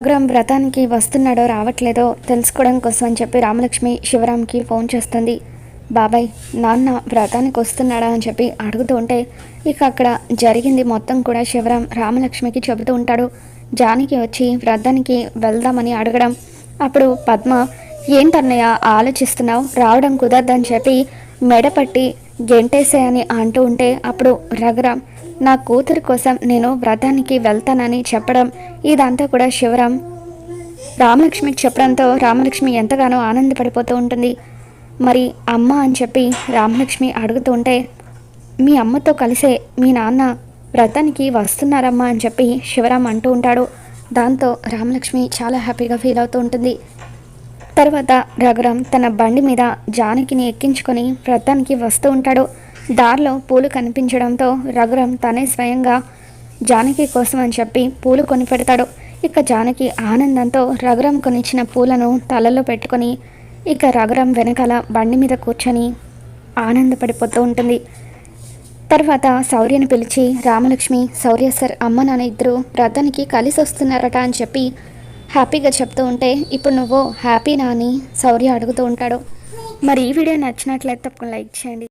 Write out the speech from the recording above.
Programme వ్రతానికి వస్తున్నాడో రావట్లేదో తెలుసుకోవడం కోసం అని చెప్పి రామలక్ష్మి శివరాంకి ఫోన్ చేస్తుంది. బాబాయ్ నాన్న వ్రతానికి వస్తున్నాడా అని చెప్పి అడుగుతూ ఉంటే ఇక అక్కడ జరిగింది మొత్తం కూడా శివరాం రామలక్ష్మికి చెబుతూ ఉంటాడు. జానికి వచ్చి వ్రతానికి వెళ్దామని అడగడం. అప్పుడు పద్మ ఏంటన్నయ్య ఆలోచిస్తున్నావు? రావడం కుదరదని చెప్పి మెడపట్టి గెంటేసేయని అంటూ ఉంటే అప్పుడు రఘురాం నా కూతురు కోసం నేను వ్రతానికి వెళ్తానని చెప్పడం ఇదంతా కూడా శివరాం. రామలక్ష్మికి చెప్పడంతో రామలక్ష్మి ఎంతగానో ఆనందపడిపోతూ ఉంటుంది. మరి అమ్మ అని చెప్పి రామలక్ష్మి అడుగుతూ ఉంటే మీ అమ్మతో కలిసే మీ నాన్న వ్రతానికి వస్తున్నారమ్మా అని చెప్పి శివరాం అంటూ ఉంటాడు. దాంతో రామలక్ష్మి చాలా హ్యాపీగా ఫీల్ అవుతూ ఉంటుంది. తర్వాత రఘురాం తన బండి మీద జానకిని ఎక్కించుకొని వ్రతానికి వస్తూ ఉంటాడు. దారిలో పూలు కనిపించడంతో రఘురం తనే స్వయంగా జానకి కోసం అని చెప్పి పూలు కొని పెడతాడు ఇక జానకి ఆనందంతో రఘురం కొనిచ్చిన పూలను తలలో పెట్టుకొని ఇక రఘురం వెనకాల బండి మీద కూర్చొని ఆనందపడిపోతూ ఉంటుంది. తర్వాత శౌర్యని పిలిచి రామలక్ష్మి శౌర్య సార్ అమ్మ నాన్న ఇద్దరు వ్రతానికి కలిసి వస్తున్నారట అని చెప్పి హ్యాపీగా చెప్తూ ఉంటే ఇప్పుడు నువ్వు హ్యాపీనా అని శౌర్య అడుగుతూ ఉంటాడు. మరి ఈ వీడియో నచ్చినట్లయితే తప్పకుండా లైక్ చేయండి.